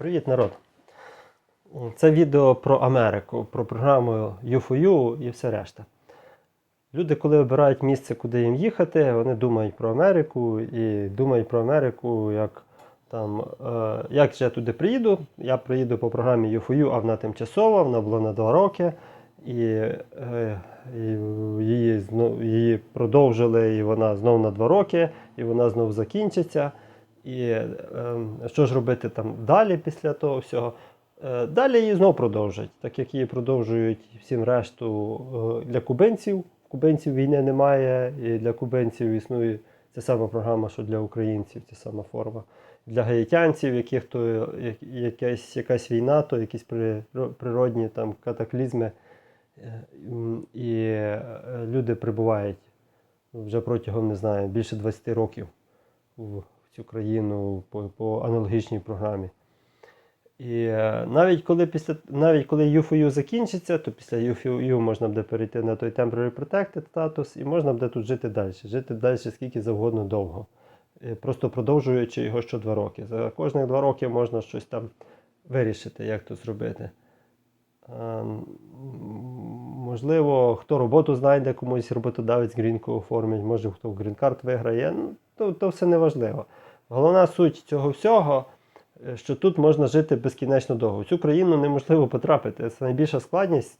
Привіт, народ! Це відео про Америку, про програму U4U і все решта. Люди, коли обирають місце, куди їм їхати, вони думають про Америку і думають про Америку, як там, е, як же я туди приїду. Я приїду по програмі U4U, а вона тимчасова, вона була на 2 роки. І, е, її, її продовжили, і вона знов на 2 роки, і вона знов закінчиться. І е, що ж робити там далі після того всього? Е, далі її знов продовжать, так як її продовжують всім решту е, для кубинців. Кубинців війни немає, і для кубинців існує ця сама програма, що для українців, ця сама форма. Для гаїтянців, яких то якась, якась війна, то якісь приро- природні там катаклізми. Е, І е, люди прибувають вже протягом, не знаю, більше 20 років в країну по, по аналогічній програмі. І е, навіть коли після навіть коли UFOU закінчиться, то після UFOU можна буде перейти на той Temporary Protected статус і можна буде тут жити далі. Жити далі скільки завгодно довго. Е, Просто продовжуючи його що два роки. За кожних два роки можна щось там вирішити, як то зробити. Можливо, хто роботу знайде, комусь роботодавець грінку оформить, може хто в грін-карт виграє. Ну, то, то все не важливо. Головна суть цього всього, е, що тут можна жити безкінечно довго. В цю країну неможливо потрапити. Це найбільша складність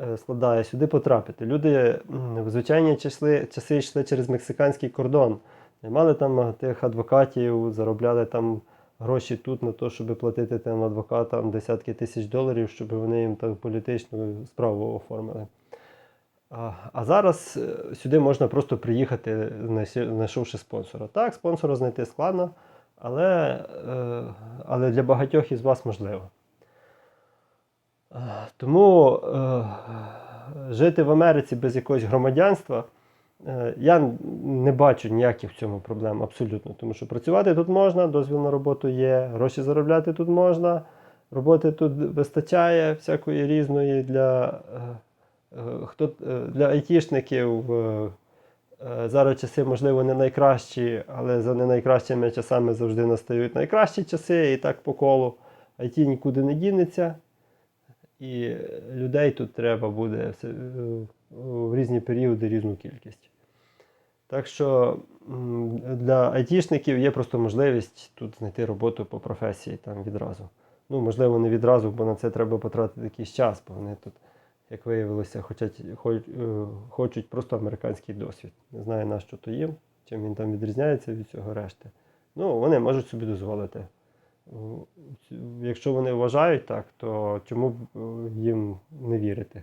е, складає сюди потрапити. Люди в звичайні часи, часи йшли через мексиканський кордон. Не мали там е, тих адвокатів, заробляли там гроші тут на те, щоб платити тим адвокатам десятки тисяч доларів, щоб вони їм там політичну справу оформили. А, зараз е, сюди можна просто приїхати, знайшовши спонсора. Так, спонсора знайти складно, але, е, але для багатьох із вас можливо. Тому е, жити в Америці без якогось громадянства я не бачу ніяких в цьому проблем абсолютно. Тому що працювати тут можна, дозвіл на роботу є, гроші заробляти тут можна, роботи тут вистачає всякої різної для, хто, е, для айтішників. е, е, Зараз часи, можливо, не найкращі, але за не найкращими часами завжди настають найкращі часи, і так по колу. IT нікуди не дінеться. І людей тут треба буде е, в різні періоди різну кількість. Так що для айтішників є просто можливість тут знайти роботу по професії там відразу. Ну, можливо, не відразу, бо на це треба потратити якийсь час, бо вони тут, як виявилося, хочуть, е, хочуть просто американський досвід. Не знаю, на що то їм, чим він там відрізняється від цього решти. Ну, вони можуть собі дозволити. Ну, Якщо вони вважають так, то чому б е, їм не вірити?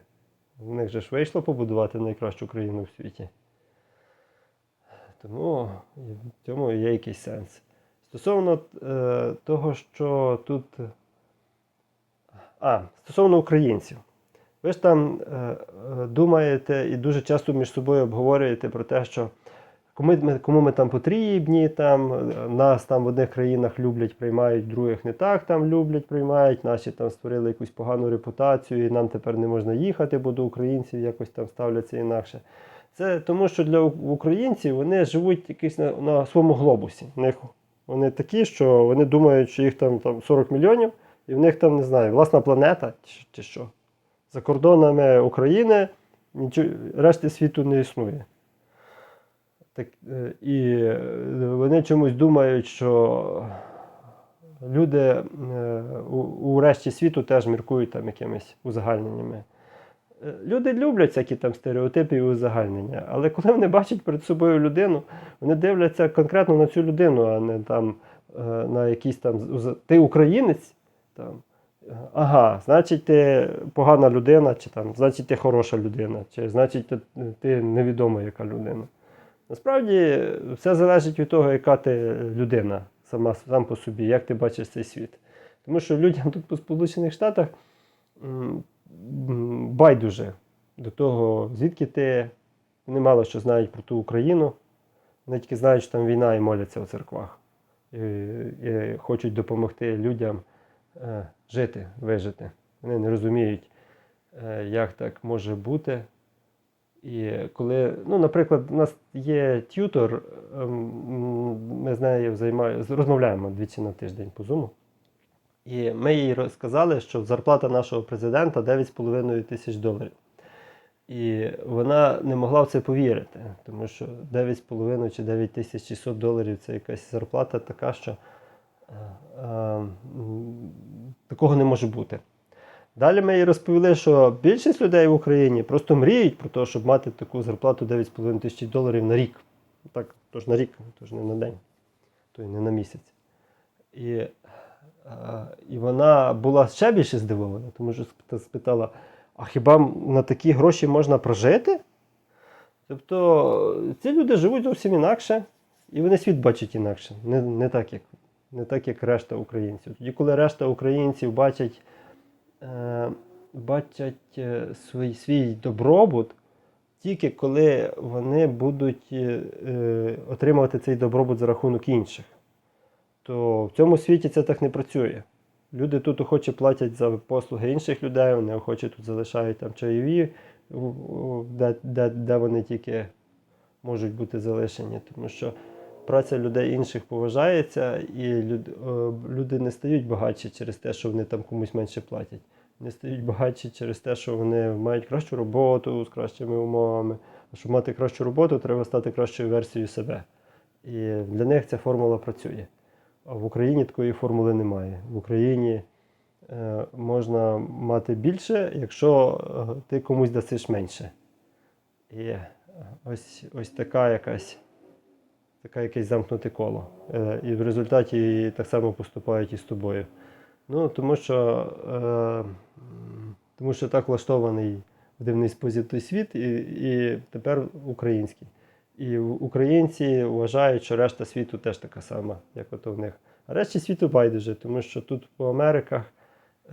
В них же ж вийшло побудувати найкращу країну в світі. Тому в цьому є якийсь сенс. Стосовно е, того, що тут. А, стосовно українців. Ви ж там е, е, думаєте і дуже часто між собою обговорюєте про те, що кому ми, кому ми там потрібні, там, е, нас там в одних країнах люблять, приймають, в других не так там люблять, приймають, наші там створили якусь погану репутацію, і нам тепер не можна їхати, бо до українців якось там ставляться інакше. Це тому, що для українців вони живуть якийсь на, на своєму глобусі. Вони такі, що вони думають, що їх там, там 40 мільйонів, і в них там, не знаю, власна планета чи, чи що. За кордонами України решти світу не існує. Так, е, і е, вони чомусь думають, що люди е, у, у решті світу теж міркують там якимись узагальненнями. Люди люблять всякі там стереотипи і узагальнення, але коли вони бачать перед собою людину, вони дивляться конкретно на цю людину, а не там на якийсь там ти українець, там, ага, значить, ти погана людина, чи там, значить, ти хороша людина, чи значить, ти, невідома яка людина. Насправді все залежить від того, яка ти людина сама сам по собі, як ти бачиш цей світ. Тому що людям тут по Сполучених Штатах байдуже до того, звідки ти. Вони мало що знають про ту Україну. Вони тільки знають, що там війна і моляться у церквах. І, і хочуть допомогти людям жити, вижити. Вони не розуміють, е, як так може бути. І коли, ну, наприклад, у нас є т'ютор, ем, ми з нею займаємо, розмовляємо двічі на тиждень по зуму. І ми їй розказали, що зарплата нашого президента 9,5 тисяч доларів. І вона не могла в це повірити, тому що 9,5 чи 9 тисяч 600 доларів це якась зарплата така, що е, е, такого не може бути. Далі ми їй розповіли, що більшість людей в Україні просто мріють про те, щоб мати таку зарплату 9,5 тисяч доларів на рік. Так, тож на рік, тож не на день, то й не на місяць. І, е, і вона була ще більше здивована, тому що спитала: а хіба на такі гроші можна прожити? Тобто ці люди живуть зовсім інакше, і вони світ бачать інакше, не, не, так, як, не так, як решта українців. Тоді, коли решта українців бачать, е, бачать е, свій, свій добробут, тільки коли вони будуть е, е, отримувати цей добробут за рахунок інших, то в цьому світі це так не працює. Люди тут охоче платять за послуги інших людей, вони охоче тут залишають там чайові, де, де, де вони тільки можуть бути залишені. Тому що праця людей інших поважається, і е, люди не стають багатші через те, що вони там комусь менше платять. Не стають багатші через те, що вони мають кращу роботу з кращими умовами. А щоб мати кращу роботу, треба стати кращою версією себе. І для них ця формула працює. А в Україні такої формули немає. В Україні е, можна мати більше, якщо е, ти комусь дасиш менше. І ось, ось така якась таке якесь замкнуте коло. Е, і в результаті так само поступають і з тобою. Ну, тому що, е, тому що так влаштований в дивний спосіб той світ, і, і тепер український. І українці вважають, що решта світу теж така сама, як ото в них. А решті світу байдуже, тому що тут по Америках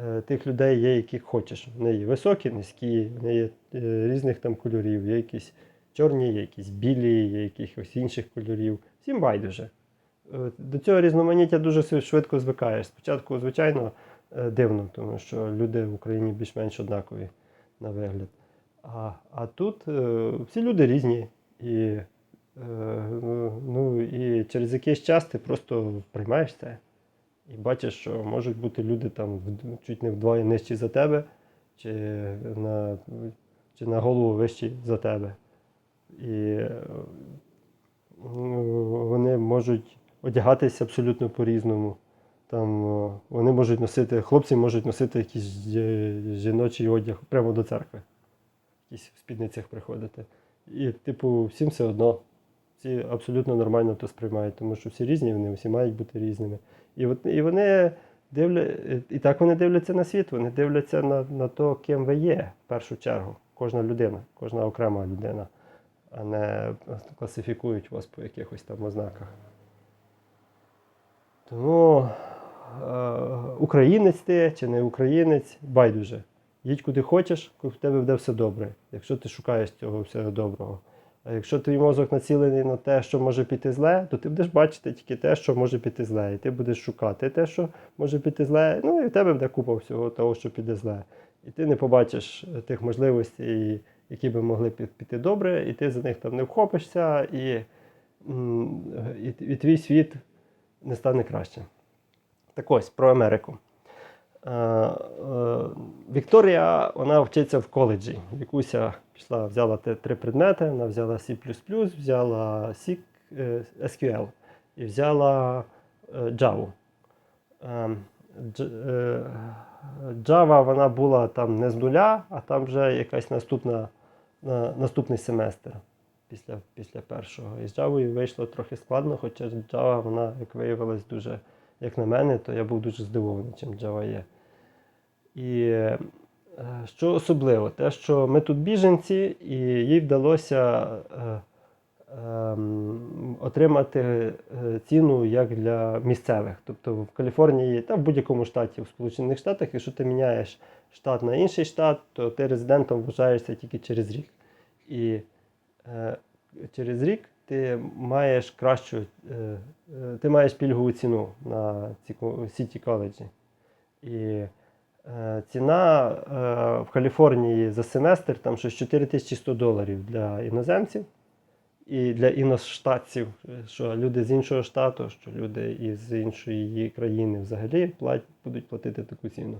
е, тих людей є, яких хочеш. Вони є високі, низькі, вони є е, різних там кольорів, є якісь чорні, є якісь білі, є якихось інших кольорів. Всім байдуже. Е, До цього різноманіття дуже швидко звикаєш. Спочатку, звичайно, е, дивно, тому що люди в Україні більш-менш однакові на вигляд. А, а тут е, всі люди різні. І, е, ну, і через якийсь час ти просто приймаєш це. І бачиш, що можуть бути люди там чуть не вдвоє нижчі за тебе, чи на, чи на голову вищі за тебе. І е, вони можуть одягатися абсолютно по-різному. Там е, вони можуть носити, хлопці можуть носити якийсь жіночий одяг прямо до церкви. Якісь в спідницях приходити. І, типу, всім все одно. Всі абсолютно нормально то сприймають, тому що всі різні, вони всі мають бути різними. І, от, і вони дивля... і так вони дивляться на світ, вони дивляться на, на то, ким ви є в першу чергу. Кожна людина, кожна окрема людина, а не класифікують вас по якихось там ознаках. Тому е, українець ти чи не українець, байдуже. Їдь куди хочеш, в тебе буде все добре, якщо ти шукаєш цього всього доброго. А якщо твій мозок націлений на те, що може піти зле, то ти будеш бачити тільки те, що може піти зле. І ти будеш шукати те, що може піти зле. Ну і в тебе буде купа всього того, що піде зле. І ти не побачиш тих можливостей, які би могли піти добре, і ти за них там не вхопишся, і, і, і твій світ не стане краще. Так ось про Америку. Е, е, Вікторія вона вчиться в коледжі. Вікуся пішла, взяла три предмети, вона взяла C, взяла C, е, SQL і взяла Java. Java вона була там не з нуля, а там вже якась наступна, наступний семестр після, після першого. І з Java вийшло трохи складно, хоча Java, вона, як виявилось, дуже, як на мене, то я був дуже здивований, чим Java є. І е, що особливо, те, що ми тут біженці, і їй вдалося е, отримати е, ціну як для місцевих. Тобто в Каліфорнії та в будь-якому штаті в Сполучених Штатах, якщо ти міняєш штат на інший штат, то ти резидентом вважаєшся тільки через рік. І е, через рік ти маєш кращу, е, е, ти маєш пільгову ціну на сіті коледжі. І е, ціна е, в Каліфорнії за семестр там щось 4100 доларів для іноземців і для іностатців, що люди з іншого штату, що люди із іншої країни взагалі плат, будуть платити таку ціну.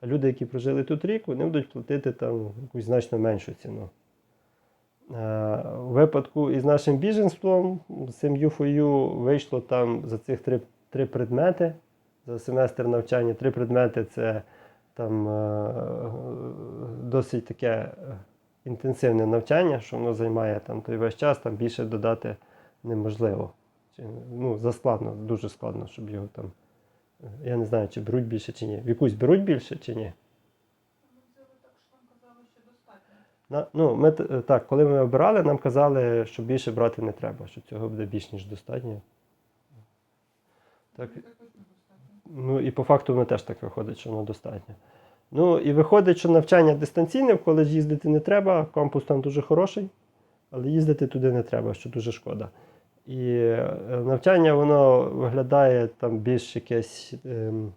А люди, які прожили тут рік, вони будуть платити там якусь значно меншу ціну. Е, У випадку із нашим біженством, з цим вийшло там за цих три, три предмети за семестр навчання. Три предмети це там е, досить таке е, інтенсивне навчання, що воно займає там той весь час, там більше додати неможливо. Чи, ну, заскладно, дуже складно, щоб його там. е, Я не знаю, чи беруть більше чи ні. Вікусь беруть більше чи ні? На, ну, ми, так, коли ми обирали, нам казали, що більше брати не треба, що цього буде більш ніж достатньо. Так, ну і по факту воно теж так виходить, що воно достатньо. Ну і виходить, що навчання дистанційне, в коледж їздити не треба, кампус там дуже хороший, але їздити туди не треба, що дуже шкода. І е, навчання воно виглядає там більш якесь ем,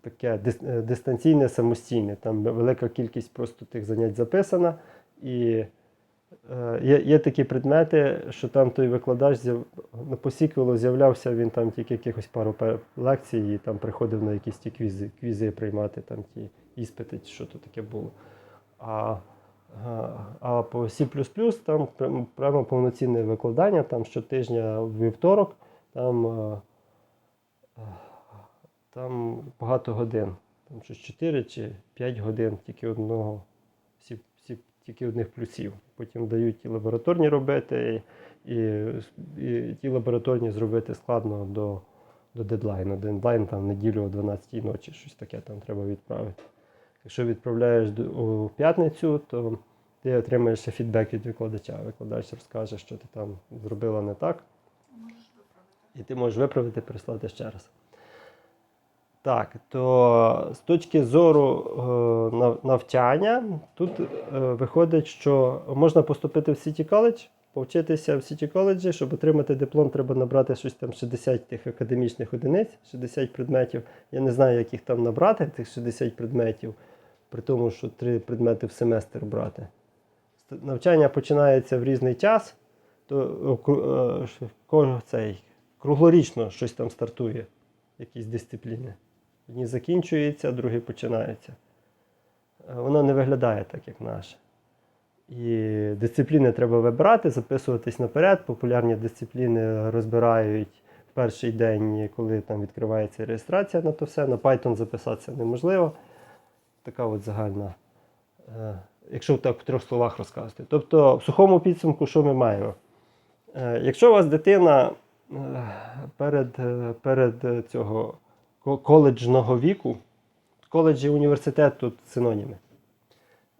таке е, дистанційне, самостійне. Там велика кількість просто тих занять записана. І є, є такі предмети, що там той викладач ну, по сіквелу з'являвся він там тільки якихось пару лекцій і там приходив на якісь ті квізи, квізи приймати, там ті іспити, що то таке було. А, а, а по C там прямо повноцінне викладання, там щотижня в вівторок, там, е, е, там багато годин. Там щось 4 чи 5 годин тільки одного, всі, тільки одних плюсів. Потім дають і лабораторні робити, і, і, і ті лабораторні зробити складно до, до дедлайну. Дедлайн там неділю о 12 ночі, щось таке там треба відправити. Якщо відправляєш у п'ятницю, то ти отримаєш фідбек від викладача. Викладач розкаже, що ти там зробила не так. І ти можеш виправити, прислати ще раз. Так, то з точки зору е, навчання, тут е, виходить, що можна поступити в Сіті коледж, повчитися в Сіті коледжі, щоб отримати диплом, треба набрати щось там 60 тих академічних одиниць, 60 предметів. Я не знаю, як їх там набрати, тих 60 предметів, при тому, що три предмети в семестр брати. Навчання починається в різний час, то е, е, цей, круглорічно щось там стартує, якісь дисципліни. Одні закінчуються, другі починаються. Е, Воно не виглядає так, як наше. І дисципліни треба вибирати, записуватись наперед. Популярні дисципліни розбирають в перший день, коли там відкривається реєстрація на то все. На Python записатися неможливо. Така от загальна, е, якщо так в трьох словах розказати. Тобто, в сухому підсумку, що ми маємо? Е, Якщо у вас дитина перед, перед цього коледжного віку, коледж і університет тут синоніми.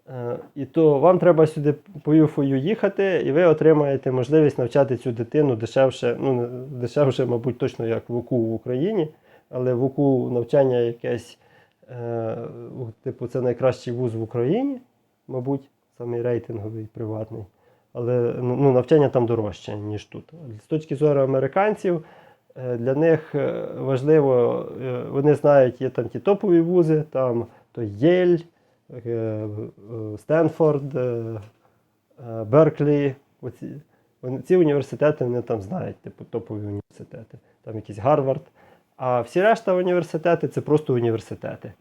Е, І то вам треба сюди по ЮФОЮ їхати, і ви отримаєте можливість навчати цю дитину дешевше, ну, дешевше, мабуть, точно як в УКУ в Україні, але в УКУ навчання якесь, е, типу, це найкращий вуз в Україні, мабуть, самий рейтинговий, приватний. Але ну, ну, навчання там дорожче, ніж тут. З точки зору американців, для них е, важливо, е, вони знають, є там ті топові вузи, там то Єль, е, е, Стенфорд, е, е, Берклі. Оці, ці університети вони там знають, типу топові університети, там якийсь Гарвард. А всі решта університети це просто університети.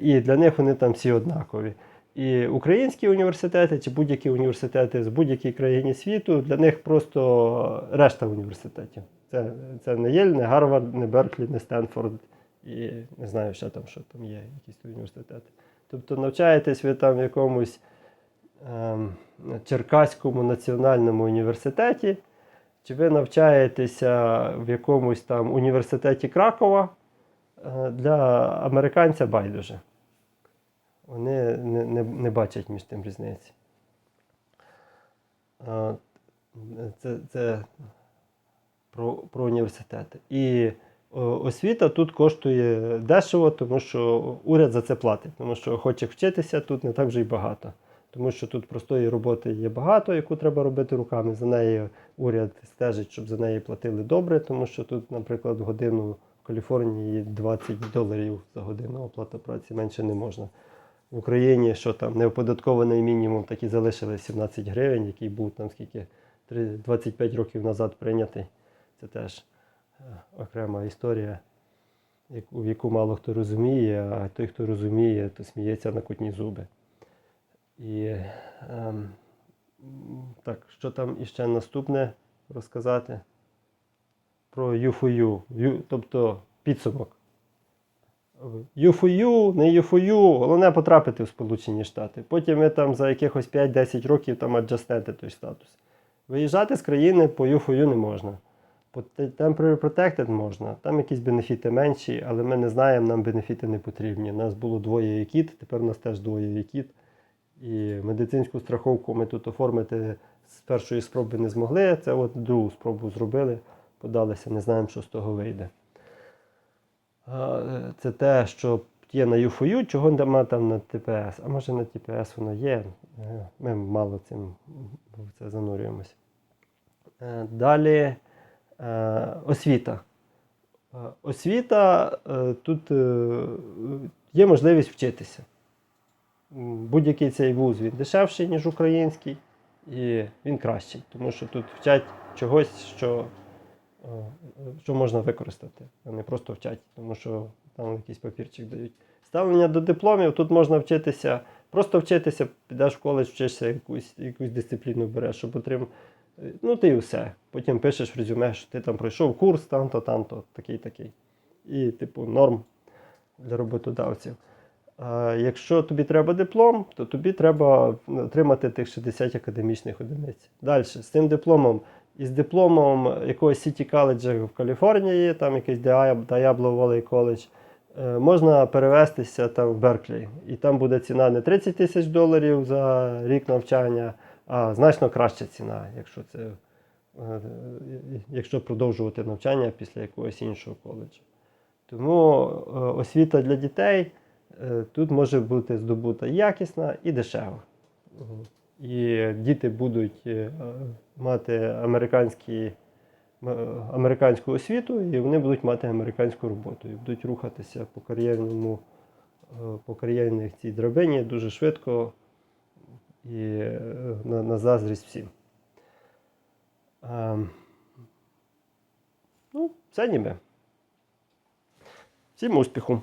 І для них вони там всі однакові. І українські університети чи будь-які університети з будь-якій країні світу для них просто решта університетів. Це, це не Єль, не Гарвард, не Берклі, не Стенфорд. І не знаю, що там, що там є, якісь університети. Тобто навчаєтесь ви там в якомусь ем, Черкаському національному університеті, чи ви навчаєтеся в якомусь там університеті Кракова, е, для американця байдуже. Вони не, не, не бачать між тим різниці. Е, Це, це про, про університети. І освіта тут коштує дешево, тому що уряд за це платить, тому що охочих вчитися тут не так вже й багато. Тому що тут простої роботи є багато, яку треба робити руками. За неї уряд стежить, щоб за неї платили добре, тому що тут, наприклад, годину в Каліфорнії 20 доларів за годину оплата праці менше не можна. В Україні, що там неоподаткований мінімум, так і залишили 17 гривень, який був там скільки 25 років назад прийнятий. Це теж е, окрема історія, яку, яку мало хто розуміє, а той, хто розуміє, то сміється на кутні зуби. І ем, так, що там іще наступне розказати? Про ЮФОЮ, Ю, тобто підсумок. ЮФОЮ, не ЮФОЮ, головне потрапити в Сполучені Штати. Потім ви там за якихось 5-10 років там аджастнете той статус. Виїжджати з країни по ЮФОЮ не можна. Temporary Protected можна, там якісь бенефіти менші, але ми не знаємо, нам бенефіти не потрібні. Нас було двоє ЄКІТ, тепер у нас теж двоє ЄКІТ. І медицинську страховку ми тут оформити з першої спроби не змогли. Це от другу спробу зробили, подалися, не знаємо, що з того вийде. Це те, що є на ЮФОЮ, чого нема там на ТПС. А може на ТПС воно є. Е, Ми мало цим в це занурюємося. Е, Далі освіта. Е, Освіта е, тут е, є можливість вчитися. Будь-який цей вуз він дешевший, ніж український, і він кращий, тому що тут вчать чогось, що, е, що можна використати, а не просто вчать, тому що там якийсь папірчик дають. Ставлення до дипломів тут можна вчитися, просто вчитися, підеш в коледж, вчишся якусь, якусь дисципліну береш, щоб отримати. Ну, ти і все. Потім пишеш в резюме, що ти там пройшов курс, там-то, там-то, такий, такий. І, типу, норм для роботодавців. А якщо тобі треба диплом, то тобі треба отримати тих 60 академічних одиниць. Далі, з цим дипломом, і з дипломом якогось Сіті коледжа в Каліфорнії, там якийсь Diablo Valley College, е, можна перевестися там в Берклі. І там буде ціна не 30 тисяч доларів за рік навчання, а значно краща ціна, якщо це. е, Якщо продовжувати навчання після якогось іншого коледжу. Тому е, освіта для дітей е, тут може бути здобута якісна і дешева. І діти будуть мати американські, американську освіту, і вони будуть мати американську роботу, і будуть рухатися по кар'єрному, по кар'єрній цій драбині дуже швидко і е, на, на заздрість всім. А, ну, це ніби. Всім успіху!